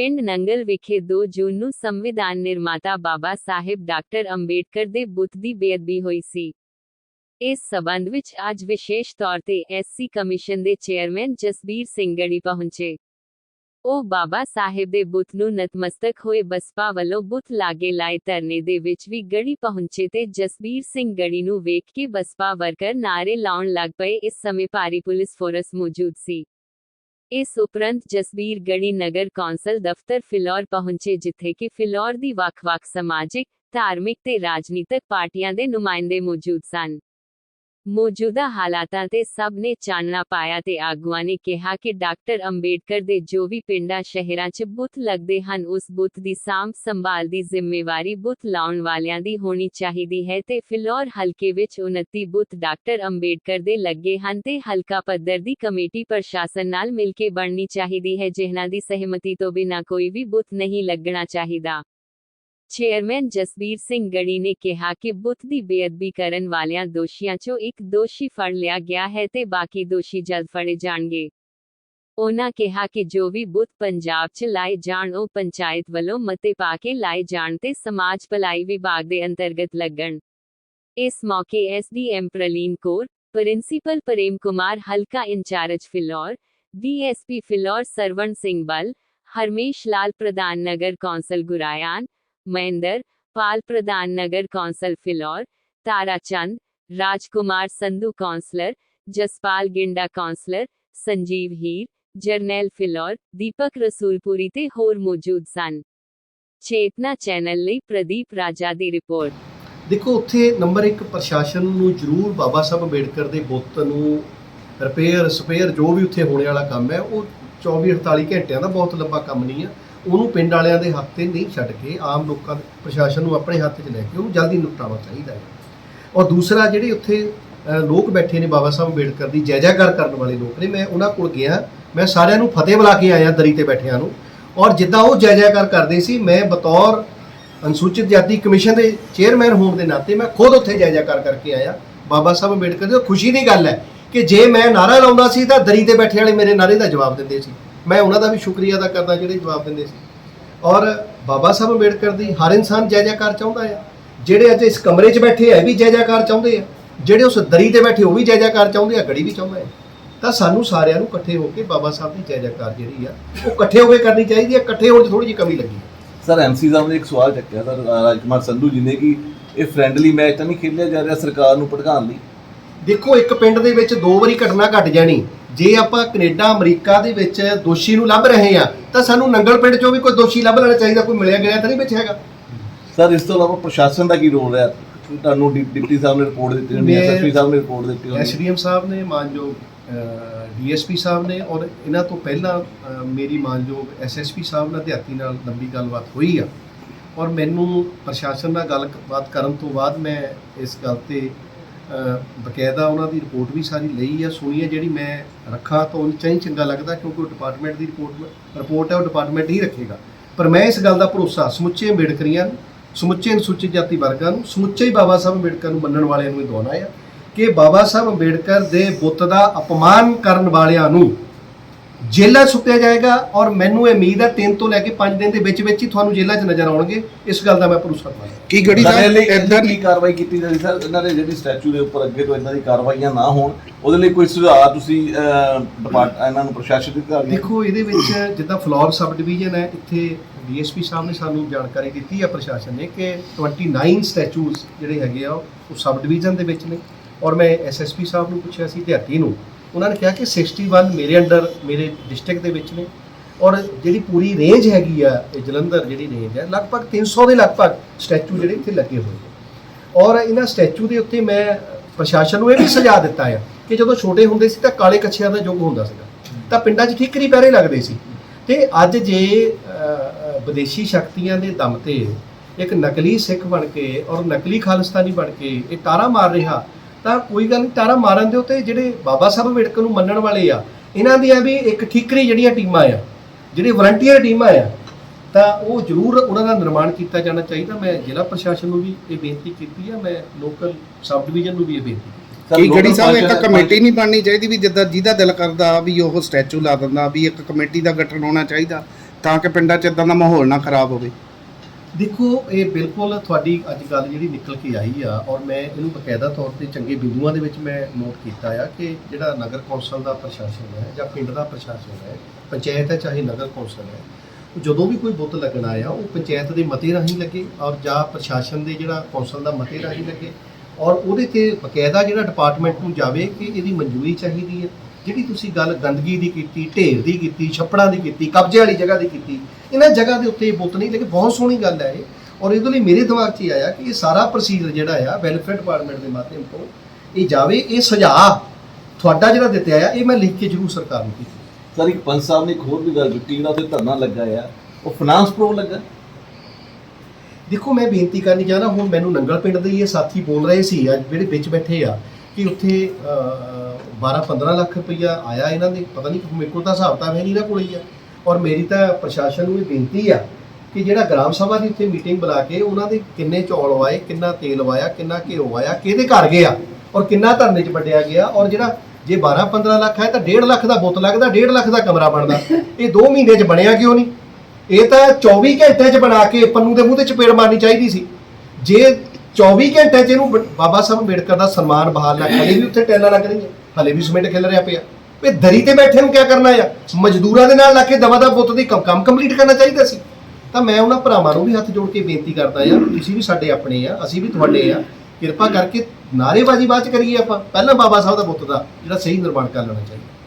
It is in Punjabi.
ਪਿੰਡ ਨੰਗਲ ਵਿਖੇ 2 ਜੂਨ ਨੂੰ ਸੰਵਿਧਾਨ ਨਿਰਮਾਤਾ ਬਾਬਾ ਸਾਹਿਬ ਡਾਕਟਰ ਅੰਬੇਡਕਰ ਦੇ ਬੁੱਤ ਦੀ ਬੇਅਦਬੀ ਹੋਈ ਸੀ। ਇਸ ਸਬੰਧ ਵਿੱਚ ਅੱਜ ਵਿਸ਼ੇਸ਼ ਤੌਰ ਤੇ ਐਸਸੀ ਕਮਿਸ਼ਨ ਦੇ ਚੇਅਰਮੈਨ ਜਸਬੀਰ ਸਿੰਘ ਗੜੀ ਪਹੁੰਚੇ। ਉਹ ਬਾਬਾ ਸਾਹਿਬ ਦੇ ਬੁੱਤ ਨੂੰ ਨਤਮਸਤਕ ਹੋਏ ਬਸਪਾ ਵੱਲੋਂ ਬੁੱਤ ਲਾਗੇ ਲਾਏ ਧਰਨੇ ਦੇ ਵਿੱਚ ਵੀ ਗੜੀ ਪਹੁੰਚੇ ਤੇ ਜਸਬੀਰ ਸਿੰਘ ਗੜੀ ਨੂੰ ਵੇਖ ਕੇ ਬਸਪਾ ਵਰਕਰ ਨਾਰੇ ਲਾਉਣ ਲੱਗ ਪਏ। ਇਸ ਸਮੇਂ ਭਾਰੀ ਪੁਲਿਸ ਫੋਰਸ ਮੌਜੂਦ ਸੀ। ਇਸ ਉਪਰੰਤ ਜਸਬੀਰ ਗੜੀ ਨਗਰ ਕੌਂਸਲ ਦਫ਼ਤਰ ਫਿਲੌਰ ਪਹੁੰਚੇ, ਜਿੱਥੇ ਕਿ ਫਿਲੌਰ ਦੀ ਵੱਖ-ਵੱਖ ਸਮਾਜਿਕ, ਧਾਰਮਿਕ ਤੇ ਰਾਜਨੀਤਿਕ ਪਾਰਟੀਆਂ ਦੇ ਨੁਮਾਇੰਦੇ ਮੌਜੂਦ ਸਨ। ਮੌਜੂਦਾ ਹਾਲਾਤਾਂ ਤੇ ਸਭ ਨੇ ਚਾਨਣਾ ਪਾਇਆ ਤੇ ਆਗੂਆਂ ਨੇ ਕਿਹਾ ਕਿ ਡਾਕਟਰ ਅੰਬੇਡਕਰ ਦੇ ਜੋ ਵੀ ਪਿੰਡਾਂ ਸ਼ਹਿਰਾਂ 'ਚ ਬੁੱਤ ਲੱਗਦੇ ਹਨ, ਉਸ ਬੁੱਤ ਦੀ ਸਾਂਭ ਸੰਭਾਲ ਦੀ ਜ਼ਿੰਮੇਵਾਰੀ ਬੁੱਤ ਲਾਉਣ ਵਾਲਿਆਂ ਦੀ ਹੋਣੀ ਚਾਹੀਦੀ ਹੈ ਤੇ ਫਿਲੌਰ ਹਲਕੇ ਵਿੱਚ 29 ਬੁੱਤ ਡਾਕਟਰ ਅੰਬੇਡਕਰ ਦੇ ਲੱਗੇ ਹਨ ਤੇ ਹਲਕਾ ਪੱਧਰ ਦੀ ਕਮੇਟੀ ਪ੍ਰਸ਼ਾਸਨ ਨਾਲ ਮਿਲ ਕੇ ਬਣਨੀ ਚਾਹੀਦੀ ਹੈ, ਜਿਨ੍ਹਾਂ ਦੀ ਸਹਿਮਤੀ ਤੋਂ ਬਿਨਾਂ ਕੋਈ ਵੀ ਬੁੱਤ ਨਹੀਂ ਲੱਗਣਾ ਚਾਹੀਦਾ। ਚੇਅਰਮੈਨ ਜਸਬੀਰ ਸਿੰਘ ਗੜੀ ਨੇ ਕਿਹਾ ਕਿ ਬੁੱਤ ਦੀ ਬੇਅਦਬੀ ਕਰਨ ਵਾਲਿਆਂ ਦੋਸ਼ੀਆਂ 'ਚੋਂ ਇੱਕ ਦੋਸ਼ੀ ਫੜ ਲਿਆ ਗਿਆ ਹੈ ਤੇ ਬਾਕੀ ਦੋਸ਼ੀ ਜਲਦ ਫੜੇ ਜਾਣਗੇ ਉਹਨਾਂ ਕਿਹਾ ਕਿ ਜੋ ਵੀ ਬੁੱਤ ਪੰਜਾਬ 'ਚ ਲਾਏ ਜਾਣ ਉਹ ਪੰਚਾਇਤ ਵੱਲੋਂ ਮਤੇ ਪਾ ਕੇ ਲਾਏ ਜਾਣ ਤੇ ਸਮਾਜ ਭਲਾਈ ਵਿਭਾਗ ਦੇ ਅੰਤਰਗਤ ਲੱਗਣ ਇਸ ਮੌਕੇ ਐਸਡੀਐਮ ਪ੍ਰਲੀਨ ਕੌਰ ਪ੍ਰਿੰਸੀਪਲ ਪ੍ਰੇਮ ਕੁਮਾਰ ਹਲਕਾ ਇੰਚਾਰਜ ਫਿਲੌਰ ਡੀਐਸਪੀ ਫਿਲੌਰ ਸਰਵਣ ਸਿੰਘ ਬਲ ਹਰਮੇਸ਼ ਲਾਲ ਪ੍ਰਧਾਨ ਨਗਰ ਕੌਂਸਲ ਗੁਰਾਇਆਨ ਮਹਿੰਦਰ ਪਾਲ ਪ੍ਰਧਾਨ ਨਗਰ council Phillaur Tara Chand Rajkumar Sandhu councillor Jaspal Ginda councillor Sanjeev Jarnail Phillaur Deepak Rasulpuri ਤੇ ਹੋਰ ਮੌਜੂਦ ਸਨ ਚੇਤਨਾ ਚੈਨਲ ਲਈ ਪ੍ਰਦੀਪ ਰਾਜਾ ਦੀ ਰਿਪੋਰਟ ਦੇਖੋ ਉੱਥੇ ਨੰਬਰ 1 ਪ੍ਰਸ਼ਾਸਨ ਨੂੰ ਜ਼ਰੂਰ ਬਾਬਾ ਸਾਹਿਬ ਅੰਬੇਡਕਰ ਦੇ ਬੁੱਤ ਨੂੰ ਰਿਪੇਅਰ ਸਪੇਅਰ ਜੋ ਵੀ ਉੱਥੇ ਹੋਣੇ ਵਾਲਾ ਕੰਮ ਹੈ ਉਹ 24 48 ਘੰਟਿਆਂ ਦਾ ਬਹੁਤ ਲੰਬਾ ਕੰਮ ਨਹੀਂ ਹੈ ਉਹਨੂੰ ਪਿੰਡ ਵਾਲਿਆਂ ਦੇ ਹੱਥ ਤੇ ਨਹੀਂ ਛੱਡ ਕੇ ਆਮ ਲੋਕਾਂ ਦੇ ਪ੍ਰਸ਼ਾਸਨ ਨੂੰ ਆਪਣੇ ਹੱਥ 'ਚ ਲੈ ਕੇ ਉਹਨੂੰ ਜਲਦੀ ਨਿਪਟਾਉਣਾ ਚਾਹੀਦਾ ਹੈ। ਔਰ ਦੂਸਰਾ ਜਿਹੜੇ ਉੱਥੇ ਲੋਕ ਬੈਠੇ ਨੇ ਬਾਬਾ ਸਾਹਿਬ ਅੰਬੇਡਕਰ ਦੀ, ਜੈ ਜੈਕਾਰ ਕਰਨ ਵਾਲੇ ਲੋਕ ਨੇ, ਮੈਂ ਉਹਨਾਂ ਕੋਲ ਗਿਆ, ਮੈਂ ਸਾਰਿਆਂ ਨੂੰ ਫਤਿਹ ਬੁਲਾ ਕੇ ਆਇਆ ਦਰੀ ਤੇ ਬੈਠਿਆਂ ਨੂੰ। ਔਰ ਜਿੱਦਾਂ ਉਹ ਜੈ ਜੈਕਾਰ ਕਰਦੇ ਸੀ, ਮੈਂ ਬਤੌਰ ਅਨੁਸੂਚਿਤ ਜਾਤੀ ਕਮਿਸ਼ਨ ਦੇ ਚੇਅਰਮੈਨ ਹੋਣ ਦੇ ਨਾਤੇ ਮੈਂ ਖੁਦ ਉੱਥੇ ਜੈ ਜੈਕਾਰ ਕਰਕੇ ਆਇਆ। ਬਾਬਾ ਸਾਹਿਬ ਅੰਬੇਡਕਰ ਦੀ ਖੁਸ਼ੀ ਦੀ ਗੱਲ ਹੈ ਕਿ ਜੇ ਮੈਂ ਨਾਰਾ ਲਾਉਂਦਾ ਸੀ ਤਾਂ ਦਰੀ ਤੇ ਬੈਠੇ ਵਾਲੇ ਮੇਰੇ ਨਾਰੇ ਦਾ ਜਵਾਬ ਦਿੰਦੇ ਸੀ। ਮੈਂ ਉਹਨਾਂ ਦਾ ਵੀ ਸ਼ੁਕਰੀਆ ਅਦਾ ਕਰਦਾ ਜਿਹੜੇ ਜਵਾਬ ਦਿੰਦੇ ਸੀ। ਔਰ ਬਾਬਾ ਸਾਹਿਬ ਅੰਬੇਡਕਰ ਦੀ ਹਰ ਇਨਸਾਨ ਜੈ ਜੈਕਾਰ ਚਾਹੁੰਦਾ ਹੈ ਜਿਹੜੇ ਅੱਜ ਇਸ ਕਮਰੇ 'ਚ ਬੈਠੇ ਆ ਇਹ ਵੀ ਜੈ ਜੈਕਾਰ ਚਾਹੁੰਦੇ ਆ। ਜਿਹੜੇ ਉਸ ਦਰੀ ਤੇ ਬੈਠੇ ਉਹ ਵੀ ਜੈ ਜੈਕਾਰ ਚਾਹੁੰਦੇ ਆ ਗੜੀ ਵੀ ਚਾਹੁੰਦਾ ਹੈ ਤਾਂ ਸਾਨੂੰ ਸਾਰਿਆਂ ਨੂੰ ਇਕੱਠੇ ਹੋ ਕੇ ਬਾਬਾ ਸਾਹਿਬ ਦੀ ਜੈ ਜੈਕਾਰ ਜਿਹੜੀ ਆ ਉਹ ਇਕੱਠੇ ਹੋ ਕੇ ਕਰਨੀ ਚਾਹੀਦੀ ਹੈ ਇਕੱਠੇ ਹੋਣ 'ਚ ਥੋੜੀ ਜਿਹੀ ਕਮੀ ਲੱਗੀ। ਸਰ ਐਮਸੀ ਸਾਹਿਬ ਨੇ ਇੱਕ ਸਵਾਲ ਚੱਕਿਆ ਸਰ ਰਾਜਕੁਮਾਰ ਸੰਧੂ ਜੀ ਨੇ ਕਿ ਇਹ ਫ੍ਰੈਂਡਲੀ ਮੈਚ ਤਾਂ ਨਹੀਂ ਖੇਡਿਆ ਜਾ ਰਿਹਾ ਸਰਕਾਰ ਨੂੰ ਭੜਕਾਉਣ ਲਈ? ਦੇਖੋ ਇੱਕ ਪਿੰਡ ਦੇ ਵਿੱਚ ਦੋ ਵਾਰੀ ਘਟਨਾ ਘਟ ਜਾਣੀ ਜੇ ਆਪਾਂ ਕੈਨੇਡਾ ਅਮਰੀਕਾ ਦੇ ਵਿੱਚ ਦੋਸ਼ੀ ਨੂੰ ਲੱਭ ਰਹੇ ਆ ਤਾਂ ਸਾਨੂੰ ਨੰਗਲ ਪਿੰਡ ਚੋਂ ਵੀ ਕੋਈ ਦੋਸ਼ੀ ਲੱਭ ਲੈਣਾ ਚਾਹੀਦਾ ਕੋਈ ਮਿਲਿਆ ਗਿਆ ਤਾਂ ਨਹੀਂ ਵਿੱਚ ਹੈਗਾ। ਸਰ ਇਸ ਤੋਂ ਇਲਾਵਾ ਪ੍ਰਸ਼ਾਸਨ ਦਾ ਕੀ ਰੋਲ ਹੈ? ਤੁਹਾਨੂੰ ਡਿਪਟੀ ਸਾਹਿਬ ਨੇ ਰਿਪੋਰਟ ਦਿੱਤੀ ਹੋਣੀ ਮੈਂ- ਐਸਐਸਪੀ ਸਾਹਿਬ ਨੇ ਰਿਪੋਰਟ ਦਿੱਤੀ ਹੋਣੀ। ਐਸਡੀਐਮ ਸਾਹਿਬ ਨੇ ਮਾਨਯੋਗ ਡੀਐਸਪੀ ਸਾਹਿਬ ਨੇ ਔਰ ਇਹਨਾਂ ਤੋਂ ਪਹਿਲਾਂ ਮੇਰੀ ਮਾਨਯੋਗ ਐਸਐਸਪੀ ਸਾਹਿਬ ਨਾਲ ਦਿਹਾਤੀ ਨਾਲ ਲੰਬੀ ਗੱਲਬਾਤ ਹੋਈ ਆ। ਔਰ ਮੈਨੂੰ ਪ੍ਰਸ਼ਾਸਨ ਨਾਲ ਗੱਲਬਾਤ ਕਰਨ ਤੋਂ ਬਾਅਦ ਮੈਂ ਇਸ ਗੱਲ ਤੇ ਬਕਾਇਦਾ ਉਹਨਾਂ ਦੀ ਰਿਪੋਰਟ ਵੀ ਸਾਰੀ ਲਈ ਆ ਸੁਣੀ ਆ, ਜਿਹੜੀ ਮੈਂ ਰੱਖਾਂ ਤਾਂ ਉਹ ਚਾਹੀਂ ਚੰਗਾ ਲੱਗਦਾ, ਕਿਉਂਕਿ ਉਹ ਡਿਪਾਰਟਮੈਂਟ ਦੀ ਰਿਪੋਰਟ ਰਿਪੋਰਟ ਹੈ ਉਹ ਡਿਪਾਰਟਮੈਂਟ ਹੀ ਰੱਖੇਗਾ। ਪਰ ਮੈਂ ਇਸ ਗੱਲ ਦਾ ਭਰੋਸਾ ਸਮੁੱਚੇ ਅੰਬੇਡਕਰੀਆਂ ਨੂੰ, ਸਮੁੱਚੇ ਅਨੁਸੂਚਿਤ ਜਾਤੀ ਵਰਗਾਂ ਨੂੰ, ਸਮੁੱਚੇ ਹੀ ਬਾਬਾ ਸਾਹਿਬ ਅੰਬੇਡਕਰ ਨੂੰ ਮੰਨਣ ਵਾਲਿਆਂ ਨੂੰ ਇਹ ਦਿਵਾਉਣਾ ਆ, ਕਿ ਬਾਬਾ ਸਾਹਿਬ ਅੰਬੇਡਕਰ ਦੇ ਬੁੱਤ ਦਾ ਅਪਮਾਨ ਕਰਨ ਵਾਲਿਆਂ ਨੂੰ ਜੇਲ੍ਹਾਂ 'ਚ ਸੁੱਟਿਆ ਜਾਏਗਾ ਔਰ ਮੈਨੂੰ ਇਹ ਉਮੀਦ ਹੈ 3 ਤੋਂ ਲੈ ਕੇ 5 ਦਿਨ ਦੇ ਵਿੱਚ ਵਿੱਚ ਹੀ ਤੁਹਾਨੂੰ ਜੇਲ੍ਹਾਂ 'ਚ ਨਜ਼ਰ ਆਉਣਗੇ। ਇਸ ਗੱਲ ਦਾ ਮੈਂ ਭਰੋਸਾ ਕਰਦਾ ਕੀ ਗੜੀ ਸਾਹਿਬ ਲਈ ਇਦਾਂ ਕੀ ਕਾਰਵਾਈ ਕੀਤੀ ਜਾਂਦੀ ਸਰ ਇਹਨਾਂ ਦੇ ਜਿਹੜੀ ਸਟੈਚੂ ਦੇ ਉੱਪਰ ਅੱਗੇ ਤੋਂ ਇਦਾਂ ਦੀ ਕਾਰਵਾਈਆਂ ਨਾ ਹੋਣ ਉਹਦੇ ਲਈ ਕੋਈ ਸੁਝਾਅ ਤੁਸੀਂ ਡਿਪਾਰਟ ਇਹਨਾਂ ਨੂੰ ਪ੍ਰਸ਼ਾਸਨ ਦੇ ਅਧਿਕਾਰੀਆਂ ਨੂੰ ਦੇਖੋ ਇਹਦੇ ਵਿੱਚ ਜਿੱਦਾਂ ਫਲੋਰ ਸਬ ਡਿਵੀਜ਼ਨ ਹੈ ਇੱਥੇ ਡੀਐਸਪੀ ਸਾਹਿਬ ਨੇ ਸਾਨੂੰ ਜਾਣਕਾਰੀ ਦਿੱਤੀ ਹੈ ਪ੍ਰਸ਼ਾਸਨ ਨੇ ਕਿ 29 ਸਟੈਚੂਸ ਜਿਹੜੇ ਹੈਗੇ ਆ ਉਹ ਸਬ ਡਿਵੀਜ਼ਨ ਦੇ ਵਿੱਚ ਨੇ। ਔਰ ਮੈਂ ਐਸਐਸਪੀ ਸਾਹਿਬ ਨੂੰ ਪੁੱਛਿਆ ਸੀ ਦਿਹਾਤੀ ਨੂੰ। ਉਹਨਾਂ ਨੇ ਕਿਹਾ ਕਿ 61 ਮੇਰੇ ਅੰਡਰ, ਮੇਰੇ ਡਿਸਟ੍ਰਿਕਟ ਦੇ ਵਿੱਚ ਨੇ। ਔਰ ਜਿਹੜੀ ਪੂਰੀ ਰੇਂਜ ਹੈਗੀ ਆ, ਇਹ ਜਲੰਧਰ ਜਿਹੜੀ ਰੇਂਜ ਹੈ ਲਗਭਗ 300 ਦੇ ਲਗਭਗ ਸਟੈਚੂ ਜਿਹੜੇ ਇੱਥੇ ਲੱਗੇ ਹੋਏ ਨੇ। ਔਰ ਇਹਨਾਂ ਸਟੈਚੂ ਦੇ ਉੱਤੇ ਮੈਂ ਪ੍ਰਸ਼ਾਸਨ ਨੂੰ ਇਹ ਵੀ ਸੁਝਾਅ ਦਿੱਤਾ ਆ ਕਿ ਜਦੋਂ ਛੋਟੇ ਹੁੰਦੇ ਸੀ ਤਾਂ ਕਾਲੇ ਕੱਛਿਆਂ ਦਾ ਯੁੱਗ ਹੁੰਦਾ ਸੀਗਾ। ਤਾਂ ਪਿੰਡਾਂ 'ਚ ਠੀਕਰੀ ਪੈਰੇ ਲੱਗਦੇ ਸੀ। ਤੇ ਅੱਜ ਜੇ ਵਿਦੇਸ਼ੀ ਸ਼ਕਤੀਆਂ ਦੇ ਦਮ ਤੇ ਇੱਕ ਨਕਲੀ ਸਿੱਖ ਬਣ ਕੇ ਔਰ ਨਕਲੀ ਖਾਲਿਸਤਾਨੀ ਬਣ ਕੇ ਇਹ ਟਾਰਾ ਮਾਰ ਰਿਹਾ ਤਾਂ ਕੋਈ ਗੱਲ ਨਹੀਂ ਟਾਰਾ ਮਾਰਨ ਦੇ ਉੱਤੇ ਜਿਹੜੇ ਬਾਬਾ ਸਾਹਿਬ ਅੰਬੇਡਕਰ ਨੂੰ ਮੰਨਣ ਵਾਲੇ ਆ ਇਹਨਾਂ ਦੀਆਂ ਵੀ ਇੱਕ ਠੀਕਰੀ ਜਿਹੜੀਆਂ ਟੀਮਾਂ ਆ ਜਿਹੜੀ ਵਲੰਟੀਅਰ ਟੀਮਾਂ ਆ ਤਾਂ ਉਹ ਜ਼ਰੂਰ ਉਹਨਾਂ ਦਾ ਨਿਰਮਾਣ ਕੀਤਾ ਜਾਣਾ ਚਾਹੀਦਾ। ਮੈਂ ਜ਼ਿਲ੍ਹਾ ਪ੍ਰਸ਼ਾਸਨ ਨੂੰ ਵੀ ਇਹ ਬੇਨਤੀ ਕੀਤੀ ਆ ਮੈਂ ਲੋਕਲ ਸਬ ਡਿਵੀਜ਼ਨ ਨੂੰ ਵੀ ਇਹ ਬੇਨਤੀ ਕੀ ਗੜੀ ਸਾਹਿਬ ਇੱਕ ਕਮੇਟੀ ਨਹੀਂ ਬਣਨੀ ਚਾਹੀਦੀ ਵੀ ਜਿੱਦਾਂ ਜਿਹਦਾ ਦਿਲ ਕਰਦਾ ਵੀ ਉਹ ਸਟੈਚੂ ਲਾ ਦਿੰਦਾ ਵੀ ਇੱਕ ਕਮੇਟੀ ਦਾ ਗਠਨ ਹੋਣਾ ਚਾਹੀਦਾ ਤਾਂ ਕਿ ਪਿੰਡਾਂ 'ਚ ਇਦਾਂ ਦਾ ਮਾਹੌਲ ਨਾ ਖਰਾਬ ਹੋਵੇ। ਦੇਖੋ, ਇਹ ਬਿਲਕੁਲ ਤੁਹਾਡੀ ਅੱਜ ਗੱਲ ਜਿਹੜੀ ਨਿਕਲ ਕੇ ਆਈ ਆ, ਔਰ ਮੈਂ ਇਹਨੂੰ ਬਕਾਇਦਾ ਤੌਰ ਤੇ ਚੰਗੇ ਬਿੰਦੂਆਂ ਦੇ ਵਿੱਚ ਮੈਂ ਨੋਟ ਕੀਤਾ ਆ ਕਿ ਜਿਹੜਾ ਨਗਰ ਕੌਂਸਲ ਦਾ ਪ੍ਰਸ਼ਾਸਨ ਹੈ ਜਾਂ ਪਿੰਡ ਦਾ ਪ੍ਰਸ਼ਾਸਨ ਹੈ, ਪੰਚਾਇਤ ਹੈ ਚਾਹੇ ਨਗਰ ਕੌਂਸਲ ਹੈ, ਜਦੋਂ ਵੀ ਕੋਈ ਬੁੱਤ ਲੱਗਣਾ ਆ ਉਹ ਪੰਚਾਇਤ ਦੇ ਮਤੇ ਰਾਹੀਂ ਲੱਗੇ, ਔਰ ਜਾਂ ਪ੍ਰਸ਼ਾਸਨ ਦੇ ਜਿਹੜਾ ਕੌਂਸਲ ਦਾ ਮਤੇ ਰਾਹੀਂ ਲੱਗੇ, ਔਰ ਉਹਦੇ ਤੇ ਬਕਾਇਦਾ ਜਿਹੜਾ ਡਿਪਾਰਟਮੈਂਟ ਨੂੰ ਜਾਵੇ ਕਿ ਇਹਦੀ ਮਨਜ਼ੂਰੀ ਚਾਹੀਦੀ ਹੈ। ਜਿਹੜੀ ਤੁਸੀਂ ਗੱਲ ਗੰਦਗੀ ਦੀ ਕੀਤੀ ਢੇਰ ਦੀ ਕੀਤੀ ਛੱਪੜਾਂ ਦੀ ਕੀਤੀ ਕਬਜ਼ੇ ਵਾਲੀ ਜਗ੍ਹਾ ਦੀ ਕੀਤੀ ਇਹਨਾਂ ਜਗ੍ਹਾ ਦੇ ਉੱਤੇ ਇਹ ਬੁੱਤ ਨਹੀਂ ਲੇਕਿਨ ਬਹੁਤ ਸੋਹਣੀ ਗੱਲ ਹੈ ਇਹ। ਔਰ ਇਹਦੇ ਲਈ ਮੇਰੇ ਦਿਮਾਗ 'ਚ ਆਇਆ ਕਿ ਇਹ ਸਾਰਾ ਪ੍ਰੋਸੀਜਰ ਜਿਹੜਾ ਆ ਵੈਲਫੇਅਰ ਡਿਪਾਰਟਮੈਂਟ ਦੇ ਮਾਧਿਅਮ ਤੋਂ ਇਹ ਜਾਵੇ ਇਹ ਸੁਝਾਅ ਤੁਹਾਡਾ ਜਿਹੜਾ ਦਿੱਤਾ ਆ ਇਹ ਮੈਂ ਲਿਖ ਕੇ ਜ਼ਰੂਰ ਸਰਕਾਰ ਨੂੰ ਕੀਤਾ ਸਰ ਇੱਕ ਪੰਚ ਸਾਹਿਬ ਨੇ ਇੱਕ ਹੋਰ ਵੀ ਗੱਲ ਕੀਤੀ ਇਹਨਾਂ ਤੇ ਧਰਨਾ ਲੱਗਾ ਆ। ਉਹ ਫਾਈਨਾਂਸ ਪ੍ਰੋ ਲੱਗਾ? ਦੇਖੋ ਮੈਂ ਬੇਨਤੀ ਕਰਨੀ ਚਾਹਨਾ ਹੁਣ ਮੈਨੂੰ ਨੰਗਲ ਪਿੰਡ ਦੇ ਇਹ ਸਾਥੀ ਬੋਲ ਰਹੇ ਸੀ ਅੱਜ ਜਿਹੜੇ ਵਿੱਚ ਬੈਠੇ ਆ ਕਿ ਉੱਥੇ 12-15 ਲੱਖ ਰੁਪਈਆ ਆਇਆ ਇਹਨਾਂ ਦੇ, ਪਤਾ ਨਹੀਂ ਮੇਰੇ ਕੋਲ ਤਾਂ ਹਿਸਾਬ ਤਾਂ ਹੈ ਨਹੀਂ ਨਾ ਕੋਲ ਹੀ ਆ। ਔਰ ਮੇਰੀ ਤਾਂ ਪ੍ਰਸ਼ਾਸਨ ਨੂੰ ਇਹ ਬੇਨਤੀ ਆ ਕਿ ਜਿਹੜਾ ਗ੍ਰਾਮ ਸਭਾ ਦੀ ਉੱਥੇ ਮੀਟਿੰਗ ਬੁਲਾ ਕੇ ਉਹਨਾਂ ਦੇ ਕਿੰਨੇ ਚੌਲ ਵਾਏ, ਕਿੰਨਾ ਤੇਲ ਵਾਇਆ, ਕਿੰਨਾ ਘਿਓ ਵਾਇਆ, ਕਿਹਦੇ ਘਰ ਗਿਆ ਔਰ ਕਿੰਨਾ ਧਰਨੇ 'ਚ ਵੰਡਿਆ ਗਿਆ ਔਰ ਜਿਹੜਾ ਜੇ 12-15 ਲੱਖ ਹੈ ਤਾਂ 1.5 ਲੱਖ ਦਾ ਬੁੱਤ ਲੱਗਦਾ 1.5 ਲੱਖ ਦਾ ਕਮਰਾ ਬਣਦਾ। ਇਹ 2 ਮਹੀਨੇ 'ਚ ਬਣਿਆ ਕਿਉਂ ਨਹੀਂ? ਇਹ ਤਾਂ 24 ਘੰਟੇ 'ਚ ਬਣਾ ਕੇ ਪੰਨੂ ਦੇ ਮੂੰਹ ਤੇ ਚਪੇੜ ਮਾਰਨੀ ਚਾਹੀਦੀ ਸੀ। ਜੇ 24 ਘੰਟੇ 'ਚ ਇਹਨੂੰ ਬ- ਬਾਬਾ ਸਾਹਿਬ ਅੰਬੇਡਕਰ ਦਾ ਸਨਮਾਨ ਬਹਾਲ ਨਾ ਹਲੇ ਵੀ ਉੱਥੇ ਟੈਲਾਂ ਲੱਗ ਰਹੀਆਂ, ਹਲੇ ਵੀ ਸਿਮੈਂਟ ਖਿਲ ਰਿਹਾ ਪਿਆ। ਵੀ ਦਰੀ ਤੇ ਬੈਠੇ ਨੂੰ ਕੀ ਕਰਨਾ ਆ? ਮਜ਼ਦੂਰਾਂ ਦੇ ਨਾਲ ਲਾ ਕੇ ਦਵਾ ਦਾ ਬੁੱਤ ਦੀ ਕੰਮ ਕੰਮ ਕੰਪਲੀਟ ਕਰਨਾ ਚਾਹੀਦਾ ਸੀ। ਤਾਂ ਮੈਂ ਉਹਨਾਂ ਭਰਾਵਾਂ ਨੂੰ ਵੀ ਹੱਥ ਜੋੜ ਕੇ ਬੇਨਤੀ ਕਰਦਾ ਆ, ਤੁਸੀਂ ਵੀ ਸਾਡੇ ਆਪਣੇ ਆ, ਅਸੀਂ ਵੀ ਤੁਹਾਡੇ ਆ, ਕਿਰਪਾ ਕਰਕੇ ਨਾਅਰੇਬਾਜ਼ੀ ਬਾਅਦ ਚ ਕਰੀਏ ਆਪਾਂ। ਪਹਿਲਾਂ ਬਾਬਾ ਸਾਹਿਬ ਦਾ ਬੁੱਤ ਦਾ, ਜਿਹੜਾ ਸਹੀ ਨਿਰਮਾਣ ਕਰ ਲੈਣਾ ਚਾਹੀਦਾ।